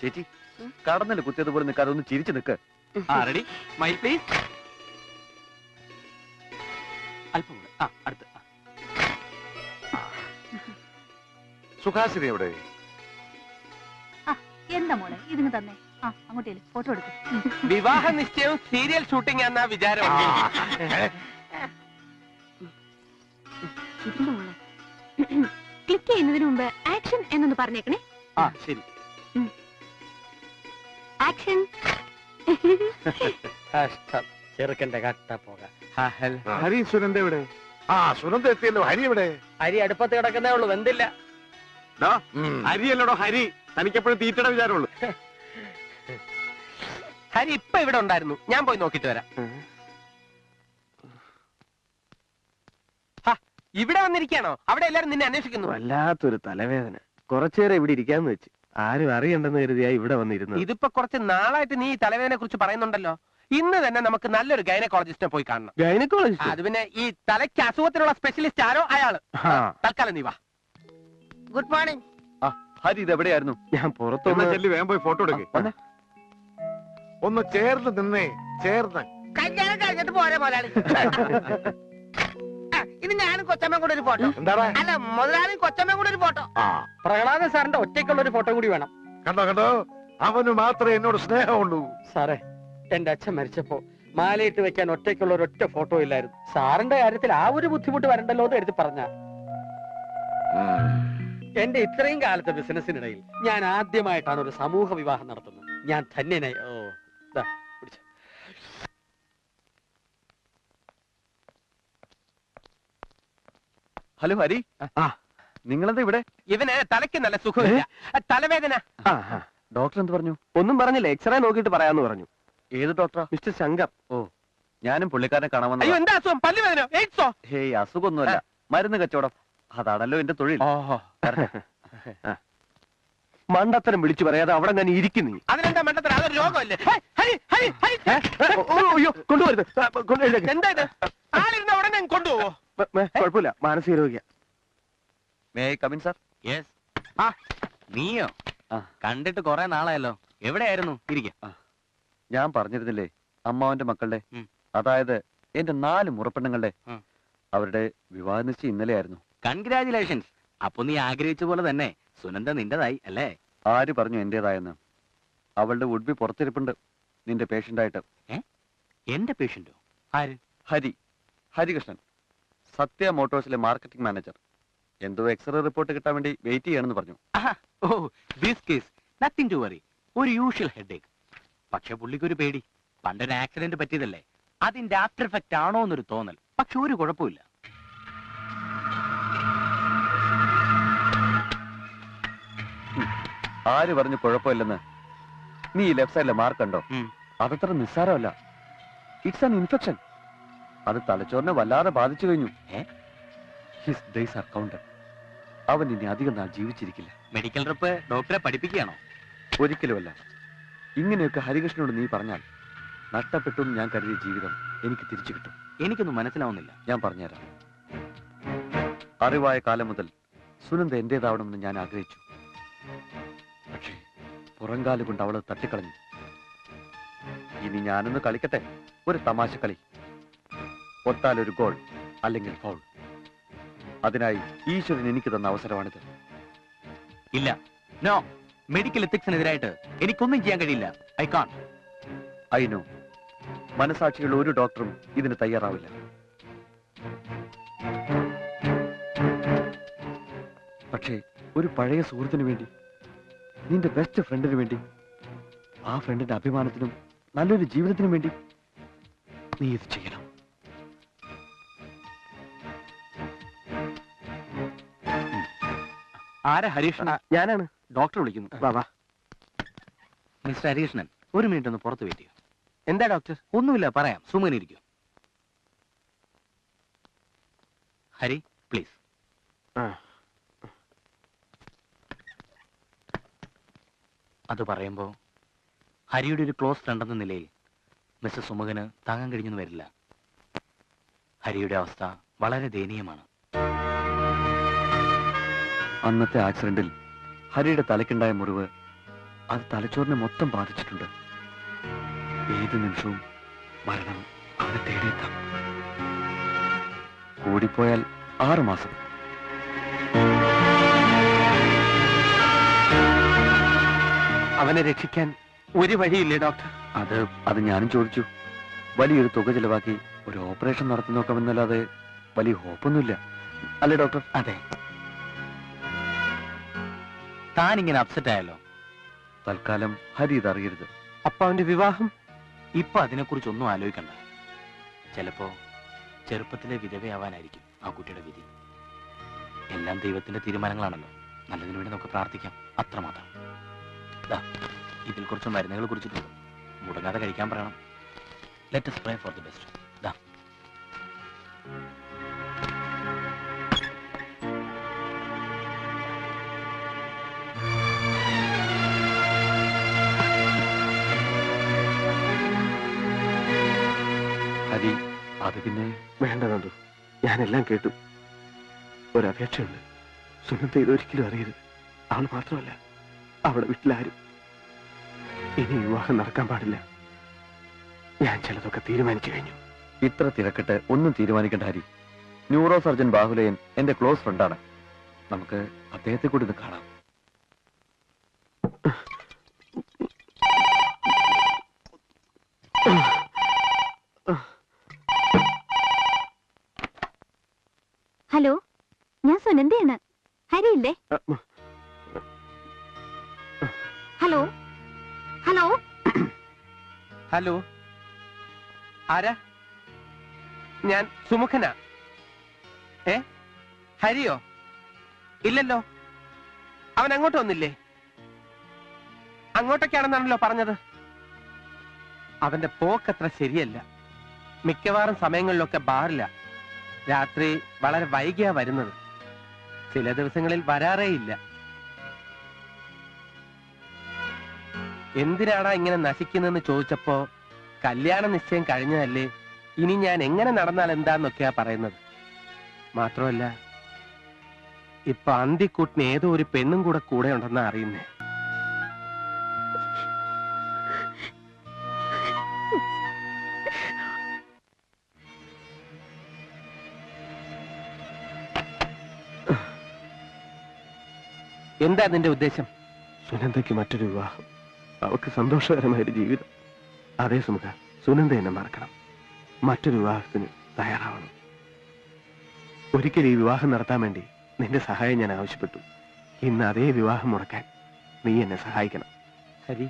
ചേച്ചി കടന്നിൽ കുത്തിയതുപോലെ നിൽക്കാതെ ഒന്ന് ചിരിച്ചു നിൽക്ക് ആ റെഡി മൈ പ്ലീസ് അല്പം കൂടെ ആ അടുത്ത് ആ. സുഹാസിനി എവിടെ എന്താ മോളെ ഇതിന് തന്നെ ആ അങ്ങോട്ടേ ഫോട്ടോ എടുക്കും വിവാഹ നിശ്ചയവും സീരിയൽ ഷൂട്ടിംഗ് എന്ന വിചാരം ഇതിന്റെ മോളെ ക്ലിക്ക് ചെയ്യുന്നതിന് മുമ്പ് ആക്ഷൻ എന്നൊന്ന് പറഞ്ഞേക്കണേ ആ ശരി. ആക്ഷൻ കഷ്ടം ചെറുക്കന്റെ കട്ട പോക. ഹരി സുനന്ദ എവിടെ? ആ സുനന്ദ എത്തിയല്ലോ. ഹരി എവിടെ? ഹരി അടുപ്പത്ത് കിടക്കുന്നേ ഉള്ളൂ വെന്തില്ല. ഹരിയല്ലടോ ഹരി തനിക്കെപ്പോഴും തീറ്റയുടെ വിചാരമുള്ളൂ. ഹരി ഇപ്പൊ ഇവിടെ ഉണ്ടായിരുന്നു. ഞാൻ പോയി നോക്കിട്ട് വരാം. ഹ, ഇവിടെ വന്നിരിക്കാണോ അവിടെ എല്ലാരും നിന്നെ അന്വേഷിക്കുന്നു. വല്ലാത്തൊരു തലവേദന. കുറച്ചേരം ഇവിടെ ഇരിക്കാന്ന് വെച്ച്. ആരും അറിയണ്ടെന്ന് കരുതിയാ ഇവിടെ വന്നിരുന്നു ഇതിപ്പോ കുറച്ച് നാളായിട്ട് നീ ഈ തലവേദനെ കുറിച്ച് പറയുന്നുണ്ടല്ലോ. ഇന്ന് തന്നെ നമുക്ക് നല്ലൊരു ഗൈനക്കോളജിസ്റ്റിനെ പോയി കാണണം. ഗൈനക്കോളജിസ്റ്റ്? അത് പിന്നെ ഈ തലയ്ക്ക് അസുഖത്തിനുള്ള സ്പെഷ്യലിസ്റ്റ് ആരോ അയാൾ. തൽക്കാലം നീ വാ. ഗുഡ് മോർണിംഗ് ഹരി ഇത് എവിടെയായിരുന്നു? ഞാൻ പുറത്തൊന്ന് ചെല്ലി വേഗം പോയി ഫോട്ടോ എടുക്ക്. വന്നേ. ഒന്ന് ചേർന്ന് നിന്നേ ചേർന്ന്. കല്യാണം കഴിഞ്ഞിട്ട് പോരെ മുതലാളി. ഇനി ഞാനും കൊച്ചമ്മയും കൂടെ ഒരു ഫോട്ടോ. എന്താടാ? അല്ല മുതലാളിയും കൊച്ചമ്മയും കൂടെ ഒരു ഫോട്ടോ. ആ. പ്രഹ്ലാദൻ സാറിന്റെ ഒറ്റയ്ക്കുള്ള ഒരു ഫോട്ടോ കൂടി വേണം. കണ്ടോ കണ്ടോ? അവന് മാത്രമേ എന്നോട് സ്നേഹമുള്ളൂ. സാറേ എന്റെ അച്ഛൻ മരിച്ചപ്പോ മാലയിട്ട് വെക്കാൻ ഒറ്റയ്ക്കുള്ള ഒരു ഒറ്റ ഫോട്ടോ ഇല്ലായിരുന്നു. സാറിന്റെ കാര്യത്തിൽ ആ ഒരു ബുദ്ധിമുട്ട് വരണ്ടല്ലോ എന്ന് എടുത്ത് പറഞ്ഞ. എന്റെ ഇത്രയും കാലത്തെ ബിസിനസ്സിനിടയിൽ ഞാൻ ആദ്യമായിട്ടാണ് ഒരു സമൂഹ വിവാഹം നടത്തുന്നത്. ഞാൻ ധന്യനായി. ഹലോ ഹരി. ആ. നിങ്ങളെന്താ ഇവിടെ? ഇവന് തലയ്ക്ക് നല്ല സുഖമില്ല. തലവേദന. ഡോക്ടർ എന്ത് പറഞ്ഞു? ഒന്നും പറഞ്ഞില്ല. എക്സ്റേ നോക്കിയിട്ട് പറയാന്ന് പറഞ്ഞു. ഏത് ഡോക്ടർ മിസ്റ്റർ ശങ്കർ. ഓ ഞാനും പുള്ളിക്കാരനെ കാണാൻ എന്താ അസുഖം? എയ്ഡ്സോ? ഹേയ് അസുഖമൊന്നുമല്ല. മരുന്ന് കച്ചവടം. അതാണല്ലോ എന്റെ തൊഴിൽ. മണ്ടത്തരം വിളിച്ചു പറയാതെ അവിടെ ഞാൻ ഇരിക്കുന്നു അതിനെന്താ രോഗമല്ലേ. അയ്യോ. എന്താ ഇത് ആളിരുന്ന ഉടനെ കൊണ്ടുപോവോ? കുഴപ്പമില്ല. മാനസിക രോഗിയ. May come in sir yes ആ. നീയോ? കണ്ടിട്ട് കൊറേ നാളായല്ലോ. എവിടെയായിരുന്നു? ഇരിക്ക. ഞാൻ പറഞ്ഞിരുന്നില്ലേ അമ്മാവന്റെ മക്കളുടെ അതായത് എന്റെ നാല് മുറപ്പെണ്ണുങ്ങളുടെ അവരുടെ വിവാഹ നിശ്ചയം ഇന്നലെയായിരുന്നു. കൺഗ്രാചുലേഷൻസ് അപ്പൊ നീ ആഗ്രഹിച്ച പോലെ തന്നെ സുനന്ദ നിന്റേതായി അല്ലേ? ആര് പറഞ്ഞു എന്റേതായെന്ന്? അവളുടെ ഉഡ്ബി പുറത്തിരിപ്പുണ്ട്. നിന്റെ പേഷ്യന്റായിട്ട് എന്റെ പേഷ്യന്റോ ആര്? ഹരി. ഹരികൃഷ്ണൻ. സത്യ മോട്ടോഴ്സിലെ മാർക്കറ്റിംഗ് മാനേജർ എന്തോ എക്സ്റേ റിപ്പോർട്ട് കിട്ടാൻ വേണ്ടി വെയിറ്റ് ചെയ്യണമെന്ന് പറഞ്ഞു. ഓ this case nothing to worry ഒരു യൂഷ്വൽ ഹെഡേക്ക് പക്ഷെ പുള്ളിക്ക് ഒരു പേടി. പണ്ടൊരു ആക്സിഡന്റ് പറ്റിയതല്ലേ? അതിന്റെ ആഫ്റ്റർ എഫക്റ്റ് ആണോ എന്നൊരു തോന്നൽ. പക്ഷെ ഒരു കുഴപ്പമില്ല. ആര് പറഞ്ഞു കുഴപ്പമില്ലെന്ന്? നീ ലെഫ്റ്റ് സൈഡിലെ മാർക്ക് ഉണ്ടോ. അതത്ര നിസ്സാരമല്ല. ഇറ്റ്സ് ആൻ ഇൻഫെക്ഷൻ അത് തലച്ചോറിനെ വല്ലാതെ ബാധിച്ചു കഴിഞ്ഞു? ഹിസ് ഡേയ്സ് ആർ കൗണ്ടർ അവൻ ഇനി അധികം നാൾ ജീവിച്ചിരിക്കില്ല. മെഡിക്കൽ റെപ്പ് ഡോക്ടറെ പഠിപ്പിക്കുകയാണോ? ഒരിക്കലുമല്ല ഇങ്ങനെയൊക്കെ ഹരികൃഷ്ണനോട് നീ പറഞ്ഞാൽ നഷ്ടപ്പെട്ടു എന്ന് ഞാൻ കരുതിയ ജീവിതം എനിക്ക് തിരിച്ചു കിട്ടും. എനിക്കൊന്നും മനസ്സിലാവുന്നില്ല. ഞാൻ പറഞ്ഞുതരാം. അറിവായ കാലം മുതൽ സുനന്ദ എന്റേതാവണമെന്ന് ഞാൻ ആഗ്രഹിച്ചു. പുറംകാൽ കൊണ്ട് അവളെ തട്ടിക്കളഞ്ഞു. ഇനി ഞാനൊന്ന് കളിക്കട്ടെ? ഒരു തമാശ കളി. ഒട്ടാൽ ഒരു ഗോൾ അല്ലെങ്കിൽ ഫൗൾ അതിനായി ഈശ്വരൻ എനിക്ക് തന്ന അവസരമാണിത്. ഇല്ല. നോ മെഡിക്കൽ എത്തിക്സിനെതിരായിട്ട് എനിക്കൊന്നും ചെയ്യാൻ കഴിയില്ല. ഐ കാൺ ഐ നോ മനസാക്ഷിയുള്ള ഒരു ഡോക്ടറും ഇതിന് തയ്യാറാവില്ല. പക്ഷേ ഒരു പഴയ സുഹൃത്തിന് വേണ്ടി നിന്റെ ബെസ്റ്റ് ഫ്രണ്ടിന് വേണ്ടി. ആ ഫ്രണ്ടിന്റെ അഭിമാനത്തിനും നല്ലൊരു ജീവിതത്തിനും വേണ്ടി നീ ഇത് ചെയ്യണം. ആരാ ഹരീഷ് ഞാനാണ്. ഡോക്ടർ വിളിക്കുന്നു. ബാബാ മിസ്റ്റർ ഹരീഷ്ണൻ ഒരു മിനിറ്റ് ഒന്ന് പുറത്ത് വെയിറ്റ് ചെയ്യൂ എന്താ ഡോക്ടർ ഒന്നുമില്ല പറയാം. സുമനിരിക്കും ഇരിക്കൂ. ഹരി പ്ലീസ് ആ. അത് പറയുമ്പോൾ ഹരിയുടെ ഒരു ക്ലോസ് ഫ്രണ്ട് എന്ന നിലയിൽ മിസ്റ്റർ സുമുഖന് താങ്ങാൻ കഴിഞ്ഞെന്ന് വരില്ല. ഹരിയുടെ അവസ്ഥ വളരെ ദയനീയമാണ്. അന്നത്തെ ആക്സിഡന്റിൽ ഹരിയുടെ തലയ്ക്കുണ്ടായ മുറിവ് അത് തലച്ചോറിനെ മൊത്തം ബാധിച്ചിട്ടുണ്ട്. ഏത് നിമിഷവും മരണം അവനെ തേടിയെത്താം. കൂടിപ്പോയാൽ ആറ് അവനെ രക്ഷിക്കാൻ ഒരു വഴിയില്ലേ ഡോക്ടർ? അത് അത് ഞാനും ചോദിച്ചു. വലിയൊരു തുക ചിലവാക്കി ഒരു ഓപ്പറേഷൻ നടത്തി നോക്കാമെന്നല്ലാതെ വലിയ ഹോപ്പൊന്നുമില്ല. അല്ലേ ഡോക്ടർ? അതെ. താൻ ഇങ്ങനെ അപ്സെറ്റ് ആയല്ലോ തൽക്കാലം ഹരി ഇതറിയരുത് അപ്പൊ അവന്റെ വിവാഹം? ഇപ്പൊ അതിനെക്കുറിച്ച് ഒന്നും ആലോചിക്കണ്ട. ചിലപ്പോ ചെറുപ്പത്തിലെ വിധവയാവാനായിരിക്കും ആ കുട്ടിയുടെ വിധി. എല്ലാം ദൈവത്തിന്റെ തീരുമാനങ്ങളാണല്ലോ. നല്ലതിനു വേണ്ടി നമുക്ക് പ്രാർത്ഥിക്കാം. അത്രമാത്രം. ഇതിൽ കുറച്ച് മരുന്നുകൾ കുറിച്ചിട്ടുണ്ട് മുടങ്ങാതെ കഴിക്കാൻ പറയണം. Let's pray for the best ദാ. ഹരി അത് പിന്നെ? വേണ്ട ഞാനെല്ലാം കേട്ടു. ഒരപേക്ഷയുണ്ട്. സുനന്ദ ഇതൊരിക്കലും അറിയരുത്. അവൾ മാത്രമല്ല. അവിടെ വീട്ടിലാരും. ഇനി വിവാഹം നടക്കാൻ പാടില്ല. ഞാൻ ചിലതൊക്കെ തീരുമാനിച്ചു കഴിഞ്ഞു. ഇത്ര തിരക്കിട്ട് ഒന്നും തീരുമാനിക്കേണ്ട ഹരി ന്യൂറോ സർജൻ ബാഹുലയൻ എന്റെ ക്ലോസ് ഫ്രണ്ടാണ്. നമുക്ക് അദ്ദേഹത്തെ കൂടി ഇത് കാണാം. ഹലോ ഞാൻ സുനന്ദയാണ്. ഹരിയില്ലേ? ഹലോ ഹലോ ഹലോ ആരാ? ഞാൻ സുമുഖന. ഏ? ഹരിയോ? ഇല്ലല്ലോ. അവൻ അങ്ങോട്ട് വന്നില്ലേ? അങ്ങോട്ടൊക്കെയാണെന്നാണല്ലോ പറഞ്ഞത്. അവന്റെ പോക്കത്ര ശരിയല്ല. മിക്കവാറും സമയങ്ങളിലൊക്കെ ബാറില്ല രാത്രി വളരെ വൈകിയാ വരുന്നത്. ചില ദിവസങ്ങളിൽ വരാറേ എന്തിനാടാ ഇങ്ങനെ നശിക്കുന്നെന്ന് ചോദിച്ചപ്പോ കല്യാണ നിശ്ചയം കഴിഞ്ഞതല്ലേ ഇനി ഞാൻ എങ്ങനെ നടന്നാൽ എന്താന്നൊക്കെയാ പറയുന്നത്? മാത്രമല്ല ഇപ്പൊ അന്തിക്കൂട്ടിന് ഏതോ ഒരു പെണ്ണും കൂടെ കൂടെ ഉണ്ടെന്നാ അറിയുന്നേ. എന്താ നിന്റെ ഉദ്ദേശം? സുനന്ദയ്ക്ക് മറ്റൊരു വിവാഹം. അവൾക്ക് സന്തോഷകരമായൊരു ജീവിതം. അതേ സുമുഖ സുനന്ദ എന്നെ മറക്കണം. മറ്റൊരു വിവാഹത്തിന് തയ്യാറാവണം. ഒരിക്കൽ ഈ വിവാഹം നടത്താൻ വേണ്ടി നിന്റെ സഹായം ഞാൻ ആവശ്യപ്പെട്ടു. ഇന്ന് അതേ വിവാഹം മുടക്കാൻ നീ എന്നെ സഹായിക്കണം. ഹരി.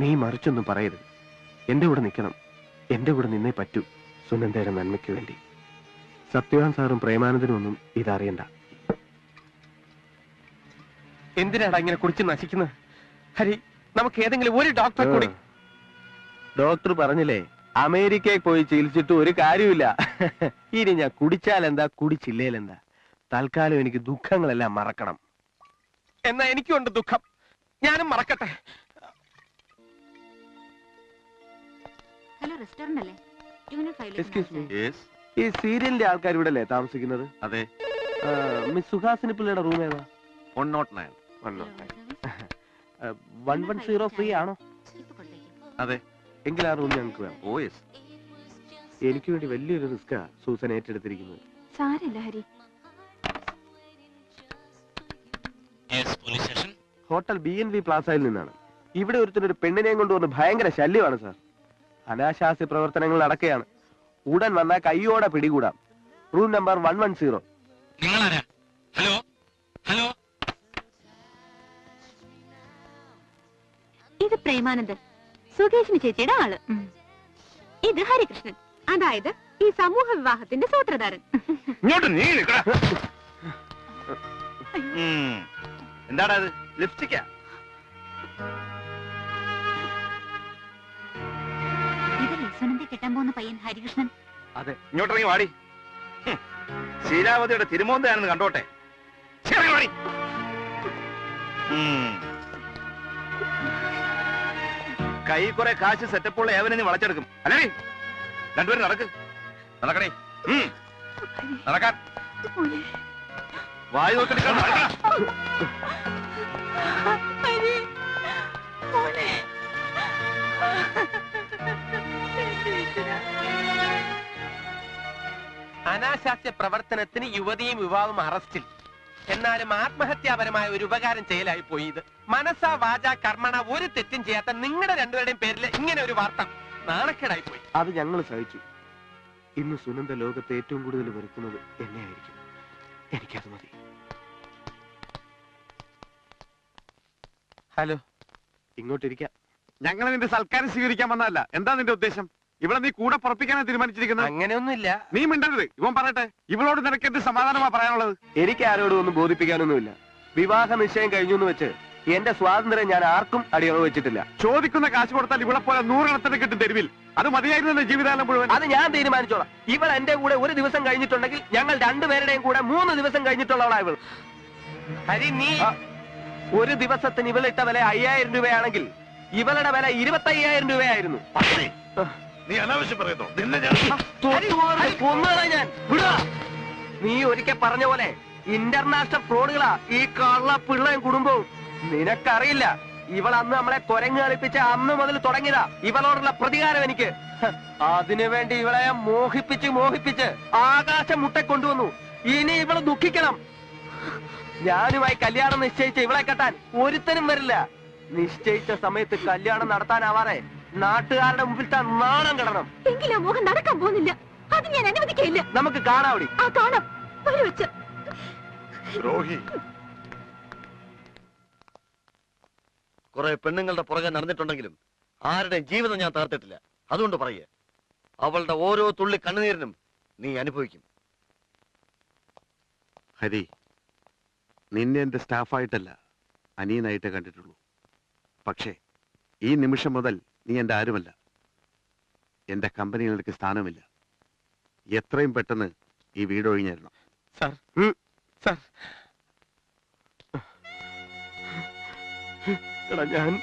നീ മറിച്ചൊന്നും പറയരുത്. എന്റെ കൂടെ നിൽക്കണം. എന്റെ കൂടെ നിന്നേ പറ്റൂ സുനന്ദയുടെ നന്മയ്ക്ക് വേണ്ടി. സത്യവാൻ സാറും പ്രേമാനന്ദനും ഒന്നും ഇതറിയണ്ട. എന്തിനാടാ ഇങ്ങനെ കുടിച്ച് നശിക്കുന്നത്? ഹരി നമുക്ക് ഏതെങ്കിലും ഒരു ഡോക്ടറെ കൂടി. ഡോക്ടർ പറഞ്ഞില്ലേ അമേരിക്കയിൽ പോയി ചികിത്സിച്ചിട്ട് ഒരു കാര്യമില്ല ഇനി ഞാൻ കുടിച്ചാൽ എന്താ കുടിച്ചില്ലേലെന്താ? തൽക്കാലം എനിക്ക് ദുഃഖങ്ങളെല്ലാം മറക്കണം. എന്നാ എനിക്കുണ്ട് ദുഃഖം. ഞാനും മറക്കട്ടെ. ഹലോ റെസ്റ്റോറന്റ് അല്ലേ? Excuse me. ഈ സീരിയലിന്റെ ആൾക്കാർ ഇവിടെ അല്ലേ താമസിക്കുന്നത്? അതെ. മിസ് സുഹാസിനി പിള്ളയുടെ റൂം ഏതാ? One nought nine one one zero free ആണോ? എങ്കിൽ ആ റൂം ഞങ്ങൾക്ക് വേണം. Oh yes. എനിക്ക് വേണ്ടി വലിയൊരു റിസ്ക്കാ സൂസൻ ഏറ്റെടുത്തിരിക്കുന്നത്. സാരല്ല Hari. Police station hotel B N V പ്ലാസയിൽ നിന്നാണ്. ഇവിടെ ഒരുത്തിനൊരു പെണ്ണിനെയും കൊണ്ടുവന്ന് ഭയങ്കര ശല്യമാണ് സാർ. അനാശാസ്യ പ്രവർത്തനങ്ങൾ നടക്കുകയാണ് ഉടൻ വന്നാൽ കൈയോടെ പിടികൂടാം. Room number one one zero നിങ്ങളാരാ? പ്രേമാനന്ദൻ. സുകേഷിന് ചേച്ചിയുടെ ആൾ. ഇത് ഹരികൃഷ്ണൻ. അതായത് ഈ സമൂഹ വിവാഹത്തിന്റെ സൂത്രധാരൻ. നീ നിൽക്കടാ. എന്താടാ അത് ലിപ്സ്റ്റിക്കാ? ഇതല്ലേ സുനന്ദ കെട്ടാൻ പോകുന്ന പയ്യൻ ഹരികൃഷ്ണൻ. ഇങ്ങോട്ടിറങ്ങി വാടി. ഹും. ശീലാവതിയുടെ തിരുമോന്തയാണെന്ന് കണ്ടോട്ടെ. ശരി വാടി. കൈ കുറെ കാശ് സെറ്റപ്പുള്ള ഏവനെ നീ വളച്ചെടുക്കും. അല്ലേ രണ്ടുപേരും നടക്ക്. നടക്കണേ. നടക്കാൻ. വായു മോനെ. അനാശാസ്യ പ്രവർത്തനത്തിന് യുവതിയും യുവാവും അറസ്റ്റിൽ. എന്നാലും ആത്മഹത്യാപരമായ ഒരു ഉപകാരം ചെയ്യലായി പോയി ഇത്. മനസ്സാ വാച കർമ്മണ ഒരു തെറ്റും ചെയ്യാത്ത നിങ്ങളുടെ രണ്ടുപേരുടെയും പേരിൽ ഇങ്ങനെ ഒരു വാർത്ത നാണക്കേടായി പോയി. അത് ഞങ്ങൾ സഹിച്ചു. ഇന്ന് സുനന്ദ ലോകത്ത് ഏറ്റവും കൂടുതൽ വെറുക്കുന്നത് എന്നെയായിരിക്കും. എനിക്കത് മതി. ഹലോ. ഇങ്ങോട്ടിരിക്കാം. ഞങ്ങൾ നിന്റെ സൽക്കാരം സ്വീകരിക്കാൻ വന്നതല്ല. എന്താ നിന്റെ ഉദ്ദേശം? ഇവിടെ നീ കൂടെ പുറപ്പിക്കാനാണ് തീരുമാനിച്ചിരിക്കുന്നത്? അങ്ങനെയൊന്നുമില്ല. നീ മിണ്ടരുത്. ഇവൻ പറയട്ടെ. ഇവളോട് നിനക്ക് എന്ത് സമാധാനമാ പറയാനുള്ളത്? എനിക്ക് ആരോടും ഒന്നും ബോധിപ്പിക്കാനൊന്നുമില്ല. വിവാഹ നിശ്ചയം കഴിഞ്ഞു എന്ന് വെച്ച് എന്റെ സ്വാതന്ത്ര്യം ഞാൻ ആർക്കും അടിയറവ് വെച്ചിട്ടില്ല. ചോദിക്കുന്ന കാശ് കൊടുത്താൽ ഇവിടെ പോലെ നൂറെണ്ണത്തിന് കിട്ടും തെരുവിൽ. അത് മതിയായിരുന്നു എന്റെ ജീവിതകാലം മുഴുവൻ. അത് ഞാൻ തീരുമാനിച്ചോളാം. ഇവൾ എന്റെ കൂടെ ഒരു ദിവസം കഴിഞ്ഞിട്ടുണ്ടെങ്കിൽ ഞങ്ങൾ രണ്ടുപേരുടെയും കൂടെ മൂന്ന് ദിവസം കഴിഞ്ഞിട്ടുള്ളവളാ ഇവൾ. ഹരി നീ ഒരു ദിവസത്തിന് ഇവളിട്ട വില അയ്യായിരം രൂപയാണെങ്കിൽ ഇവളുടെ വില ഇരുപത്തി അയ്യായിരം രൂപയായിരുന്നു നീ അനാവശ്യം പറയുന്നു? നിന്നെ ഞാൻ ഞാൻ. വിടുക നീ ഒരിക്കൽ പറഞ്ഞ പോലെ ഇന്റർനാഷണൽ ഫ്രോഡുകളാ ഈ കള്ള പിള്ളയും കുടുംബവും. നിനക്കറിയില്ല ഇവൾ അന്ന് നമ്മളെ കൊരങ്ങ് കളിപ്പിച്ച അന്ന് മുതൽ തുടങ്ങിയതാ. ഇവളോടുള്ള പ്രതികാരം എനിക്ക്. അതിനു വേണ്ടി ഇവളെ മോഹിപ്പിച്ച് മോഹിപ്പിച്ച് ആകാശം മുട്ട കൊണ്ടുവന്നു ഇനി ഇവൾ ദുഃഖിക്കണം. ഞാനുമായി കല്യാണം നിശ്ചയിച്ച് ഇവളെ കെട്ടാൻ ഒരുത്തനും വരില്ല. നിശ്ചയിച്ച സമയത്ത് കല്യാണം നടത്താനാവാറെ നാട്ടുകാരുടെ മുമ്പിൽ താൻ നാണം കിടണം. എങ്കിലും മോഹൻ നടക്കാൻ പോകുന്നില്ല. അത് ഞാൻ അനുവദിക്കില്ല നമുക്ക് കാണാവിടി. ആ കാണാം. ഒരു വെച്ച് ദ്രോഹി കുറെ പെണ്ണുങ്ങളുടെ പുറകെ നടന്നിട്ടുണ്ടെങ്കിലും ആരുടെയും ജീവിതം ഞാൻ തകർത്തിട്ടില്ല. അതുകൊണ്ട് പറയേ അവളുടെ ഓരോ തുള്ളി കണ്ണുനീരിനും നീ അനുഭവിക്കും. ഹരി നിന്നെ എന്റെ സ്റ്റാഫായിട്ടല്ല അനിയനായിട്ടേ കണ്ടിട്ടുള്ളൂ. പക്ഷേ ഈ നിമിഷം മുതൽ നീ എന്റെ ആരുമല്ല. എന്റെ കമ്പനിയിൽ നിനക്ക് സ്ഥാനമില്ല. എത്രയും പെട്ടെന്ന് ഈ വീട് ഒഴിഞ്ഞിരണം സാർ. സാർ. എടാ ഞാൻ.